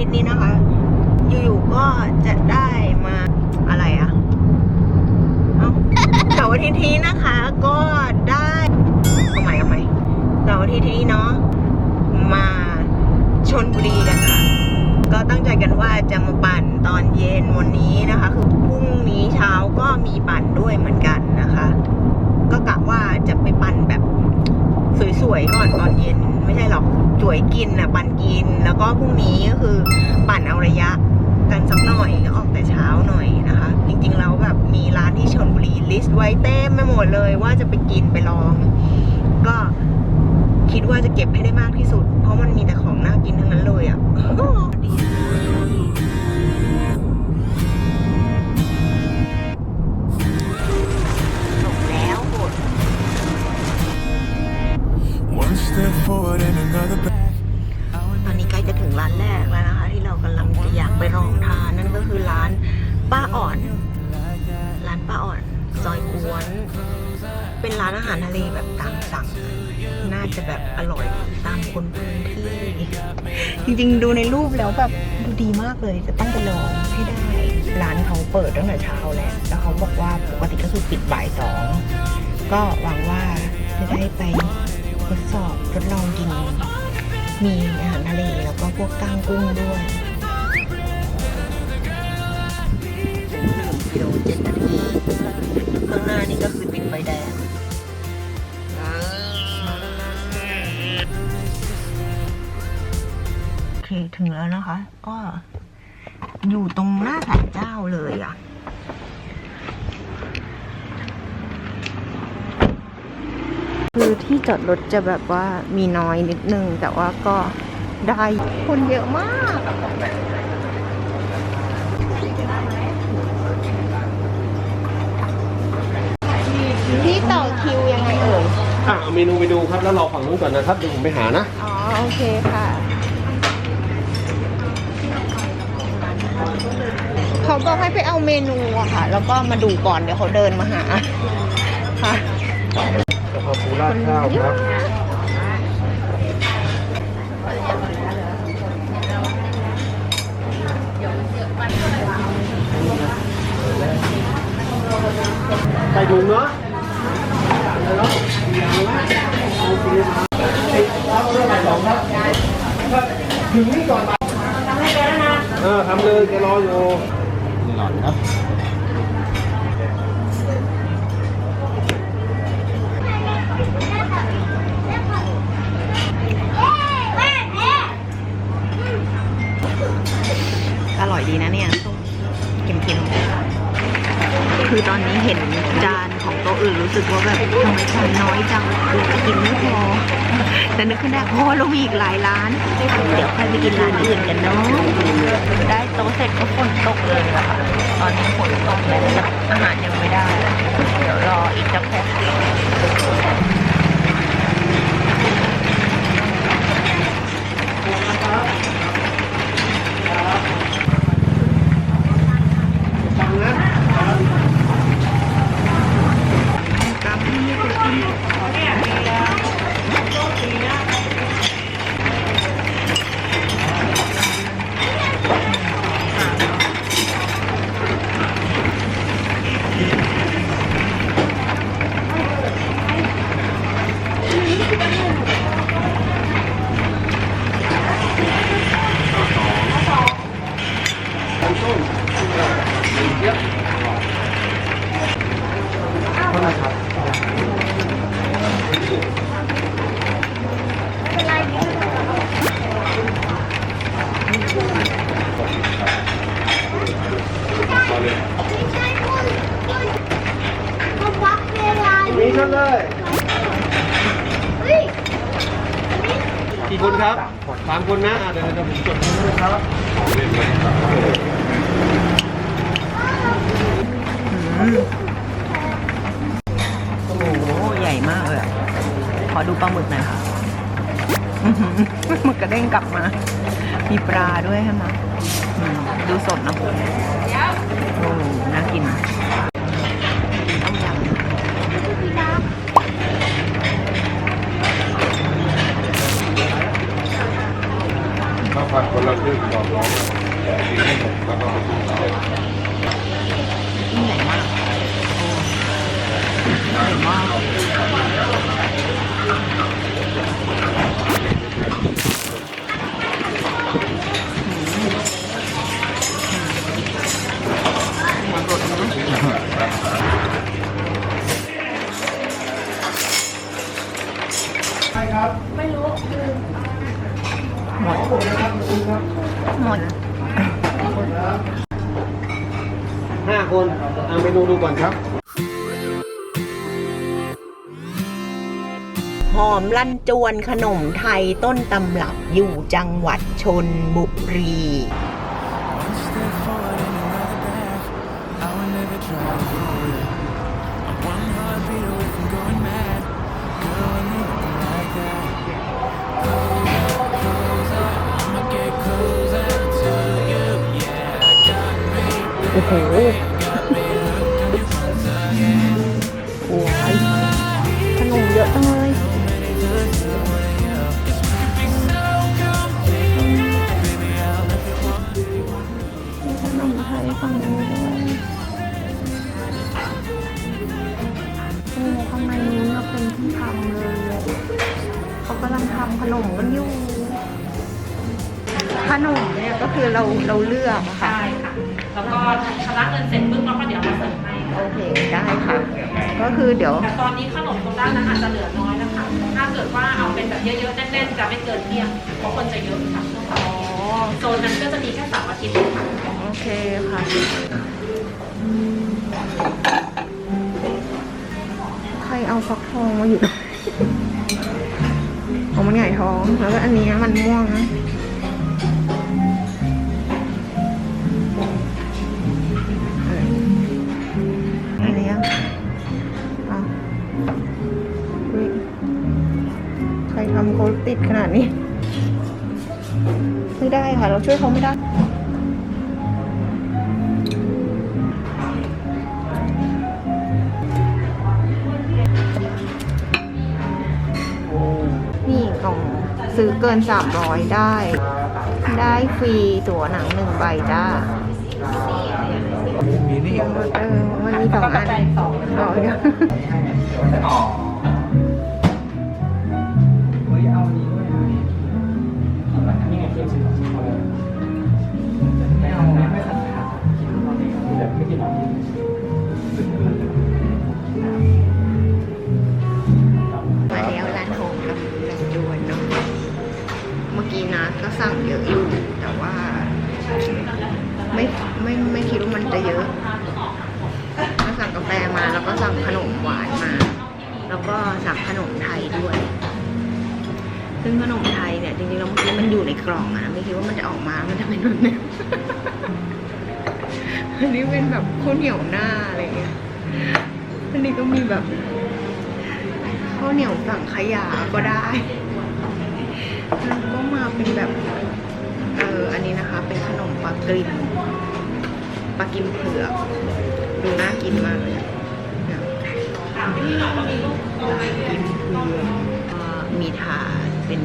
ทิตย์นี้นะคะ อยู่ๆก็จะได้มาอะไรอะเสาร์อาทิตย์นี้นะคะก็ได้เอาใหม่เอาใหม่เสาร์อาทิตย์นี้เนาะมาชนบุรีกันค่ะ ก็ตั้งใจกันว่าจะมาปั่นตอนเย็นวันนี้นะคะ คือพรุ่งนี้เช้าก็มีปั่นด้วยเหมือนกันนะคะ ก็กะว่าจะไปปั่นแบบสวยๆก่อนตอนเย็น ไม่ใช่หรอกจวยกินอะปั่นกิน แล้วก็พรุ่งนี้ก็คือปั่นเอาระยะกันสักหน่อยก็ออกแต่เช้าหน่อยนะคะ จริงๆแล้วแบบมีร้านที่ชนบุรีลิสต์ไว้เต็มไปหมดเลยว่าจะไปกินไปลอง ก็คิดว่าจะเก็บให้ได้มากที่สุด เพราะมันมีแต่ของน่ากินทั้งนั้นเลยอะ่ ตอนนี้ใกล้จะถึงร้านแรกแล้วนะคะ ที่เรากำลังจะอยากไปลองทานนั่นก็คือร้านป้าอ่อน ร้านป้าอ่อนซอยกวน เป็นร้านอาหารทะเลแบบตามสั่ง น่าจะแบบอร่อยตามคนพื้นที่ จริงๆ ดูในรูปแล้วแบบดูดีมากเลยจะต้องไปลองให้ได้ ร้านเขาเปิดตั้งแต่เช้าแหละแล้วเขาบอกว่าปกติก็คือปิดบ่ายสองก็หวังว่าจะได้ไป ทดสอบทดลองกิน มีอาหารทะเลแล้วก็พวกก้างกุ้งด้วยกิโลเจ็ดนาทีข้างหน้านี่ก็คือติดไฟแดงโอเคถึงแล้วนะคะ ก็อยู่ตรงหน้าศาลเจ้าเลยอะ คือที่จอดรถจะแบบว่ามีน้อยนิดนึง แต่ว่าก็ได้คนเยอะมากที่ต่อคิวยังไงเอ่ยอะเอาเมนูไปดูครับแล้วรอฝั่งนู้นก่อนนะครับเดี๋ยวผมไปหานะ อ๋อ โอเคค่ะ เขาบอกให้ไปเอาเมนูอะค่ะ แล้วก็มาดูก่อนเดี๋ยวเขาเดินมาหาค่ะ กะเพราปูราดข้าวครับใส่ถุงเนาะถึงนี่ก่อนเออทำเลยแกรออยู่นี่หลอดครับ อร่อย ดีนะเนี่ยเค็มๆ คือตอนนี้เห็นจานของโต๊ะอื่นรู้สึกว่าแบบทำไมคนน้อยจังดูจะกินไม่พอแต่นึกขึ้นได้โอ้เรามีอีกหลายร้าน เดี๋ยวค่อยไปกินร้านอื่นกันเนาะได้โต๊ะเสร็จก็ฝนตกเลยอะค่ะตอนนี้ฝนตกแล้วอาหารยังไม่ได้ เดี๋ยวรออีกสักแป๊บ ขอดูปลาหมึกหน่อยค่ะหมึกกระเด้งกลับมา มีปลาด้วยใช่ไหมดูสดนะโอ้น่ากินต้มยผัดคนละครึ่งบอกน้องแล้วก็ยิ่งใหญ่มากหัวสดนะหมดหมดห้าคนเอาเมนูดูก่อนครับ มลั่นจวนขนมไทยต้นตำรับอยู่จังหวัดชนบุรี One step forward and ขนมกันอยู่ขนมเนี่ยก็คือเราเราเลือกอะค่ะ ใช่ค่ะ แล้วก็ชำระเงินเสร็จปุ๊บเราก็เดี๋ยวมาเสิร์ฟให้โอเคได้ค่ะ ก็คือเดี๋ยว แต่ตอนนี้ขนมตรงด้านนั้นอาจจะเหลือน้อยนะคะ ถ้าเกิดว่าเอาเป็นแบบเยอะๆแน่นๆจะไม่เกินเที่ยงเพราะคนจะเยอะค่ะช่วงอ๋อ โซนนั้นก็จะมีแค่เสาร์อาทิตย์ค่ะ โอเคค่ะใครเอาฟักทองมาอยู่ของ มันใหญ่ท้อง แล้วก็อันนี้มันม่วงนะอออันนี้อะอะอุ๊ยใครทำเขาติดขนาดนี้ ไม่ได้ค่ะ เราช่วยเขาไม่ได้ ซื้อเกิน 300 ได้ ได้ฟรีตั๋วหนังหนึ่งใบจ้ามีนี่เออมันมีสองอันต่อเดี๋ยว แล้วก็สั่งขนมไทยด้วย ซึ่งขนมไทยเนี่ยจริงๆแล้วเมื่อกี้มันอยู่ในกล่องอะนะไม่คิดว่ามันจะออกมา มันจะเป็นแบบนี้อันนี้เป็นแบบข้าวเหนียวหน้าอะไรเงี้ย อันนี้ก็มีแบบข้าวเหนียวสั่งขยาก็ได้แล้วก็มาเป็นแบบ เอออันนี้นะคะ เป็นขนมปลากริมปลากิมเผือก ดูน่ากินมากเลย ปลากิมเผือกเอ่อมีถาดเป็น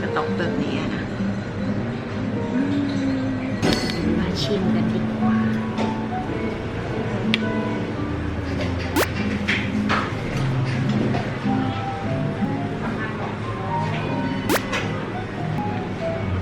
กระต๊อบแบบนี้อะนะอืมมาชิมกันดีกว่า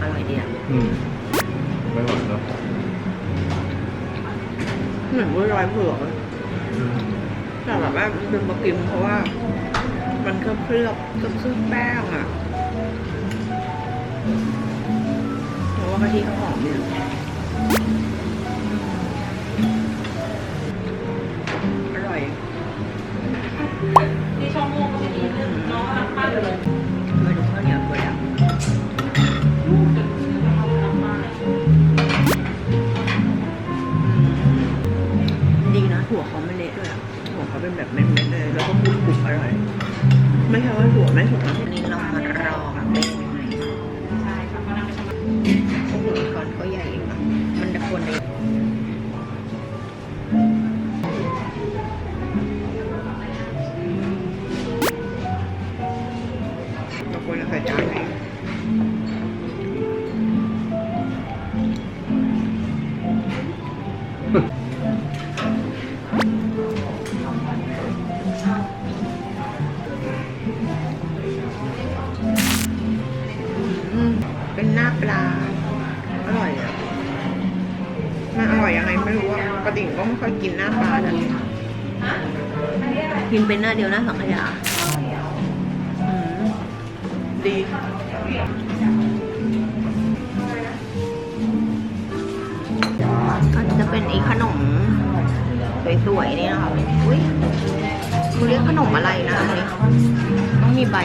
อร่อยดีอะอืมไม่หวานเนาะเหมือนบัวลอยเผือกเลยแต่ แบบว่าเป็นปลากิมเพราะว่า มันเคลือบเคลือบเคลือบเคลือบแป้งอะเพราะว่ากะทิเขาหอมเนี่ย เป็นหน้าเดียวหน้าสังขยาอืมดีอันนี้จะเป็นไอ้ขนมสวยๆนี่นะคะอุ้ยคุณเรียกขนมอะไรนะอันนี้ต้องมีใบ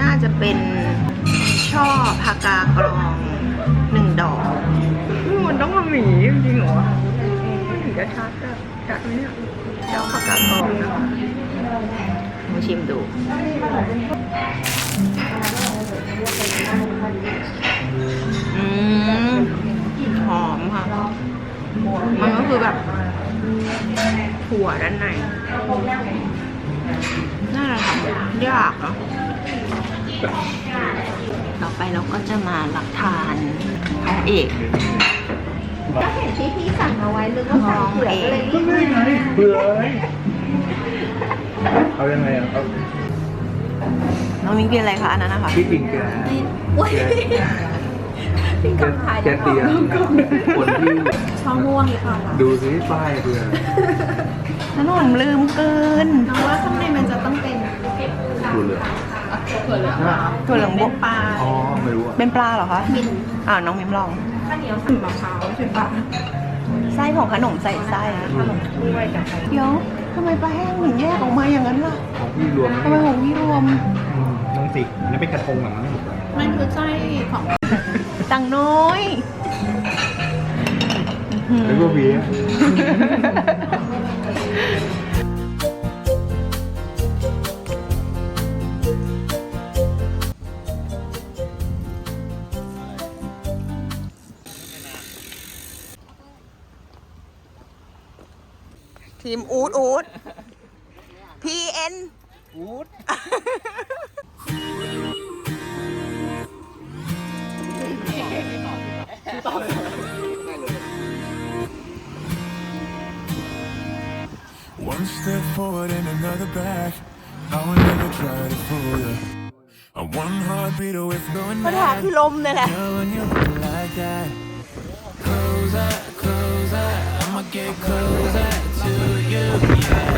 น่าจะเป็นช่อพากากรองหนึ่งดอกมันต้องมาหมีจริงๆเหรอถึงจะชัดอะชัดไหมเนี่ย เจ้าพากกากรองนะคะมาชิมดูอืมหอมค่ะ มันก็คือแบบถั่วด้านในน่าจะทำยากเนาะต่อไปเราก็จะมารับทานทองเอก ก็เห็นที่พี่สั่งเอาไว้นึกว่าสั่งเผือกก็เลยรีบไม่ไงเบื่อเลยเอายังไงอะเอาน้องมิ้งกินอะไรคะอันนั้นนะคะพี่ปิงแกอุ้ยแกพี่กำถ่ายแกเตียงคนที่ช่องม่วงหรือเปล่าคะดูซิป้ายเบื่อขนมลืมเกินน้องว่าข้างในมันจะต้องเป็นดูเหลืองถั่วเหลืองถั่วเหลืองบวกปลาอ๋อไม่รู้อะเป็นปลาเหรอคะมินอ่าน้องมิ้มลอง ข้าวเหนียวสั่งมะพร้าวใช่ปะไส้ของขนมใส่ไส้ขนมถ้วยกับเดี๋ยวทำไมปลาแห้งถึงแยกออกมาอย่างนั้นล่ะของพี่รวมทำไมของพี่รวมน้องสิอันนี้เป็นกระทงเหรอมั้งมันคือไส้ของตังน้อยหรือว่าเวีย ทีมอูดอูด PN อูด One step forward and another back. I will never try to fool you. I'm one heartbeat away from going ปัญหา mad. คือลมเนี่ยแหละ Girl, when you look like that. Closer, closer, I'ma get closer to you. Yeah,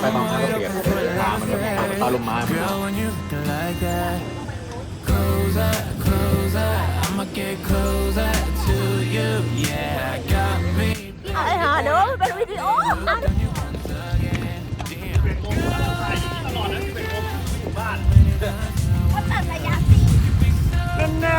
ไปบางครั้งก็เปลี่ยนตามันแบบตาลมไม้มัน Girl, when you look like that, closer, closer, I'ma get closer to you. Yeah, got me. ไอ้หาเด้อเป็นวิดีโอ ตัดระยะสิ แน่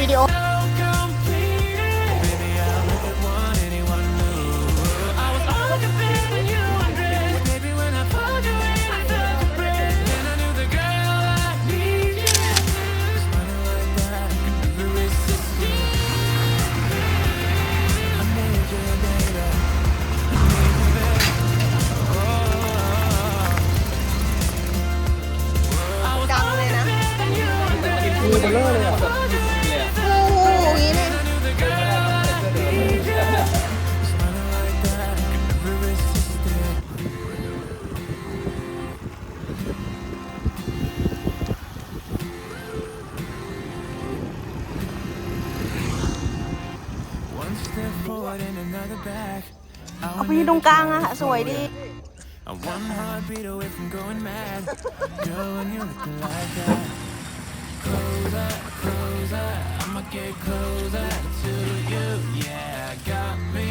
อั กลางอะค่ะสวยดี I'm one heartbeat away from going mad. Girl, when you looking like that. Closer, closer, I'ma get closer to you. Yeah, got me,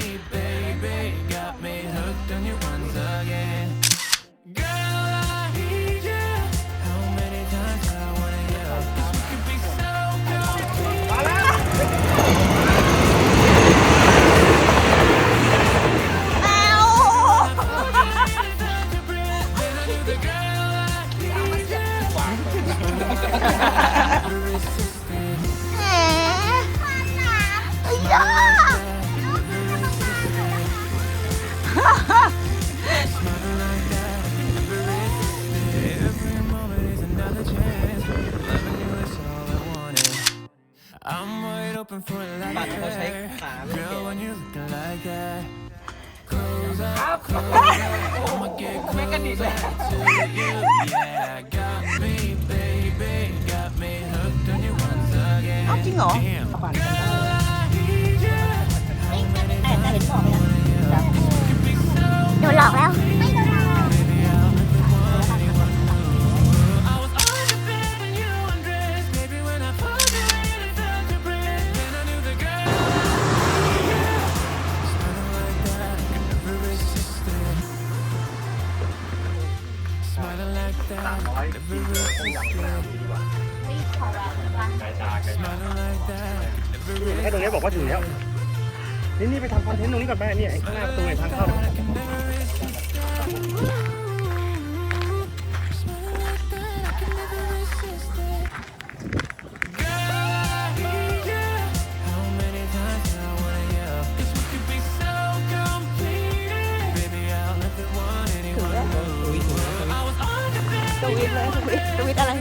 wide open for a lot of care. Girl, when you're looking like that. Closer, closer, I'ma get closer to you. Yeah, got me, baby, got me hooked on you once again. อ้าวจริงเหรอ Damn. Girl, I need you. How many times I wanna yell? We could be so โดนหลอกแล้ว แค่ตรงนี้บอกว่าถึงแล้ว นี่นี่ไปทำคอนเทนต์ตรงนี้ก่อนแม่เนี่ยไอ้ข้างหน้าประตูไอ้ทางเข้าเนี่ยทวิตเลยทวิตทวิตอะไร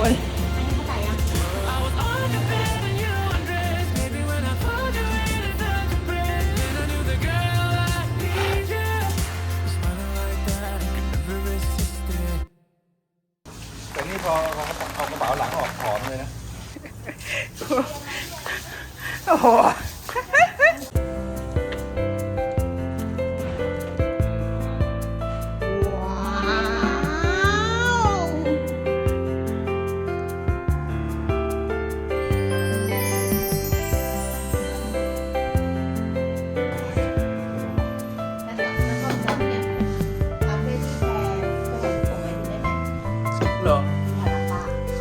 resist it. แต่นี่พอเอาเอากระเป๋าหลังออกถอนเลยนะ โอ้โห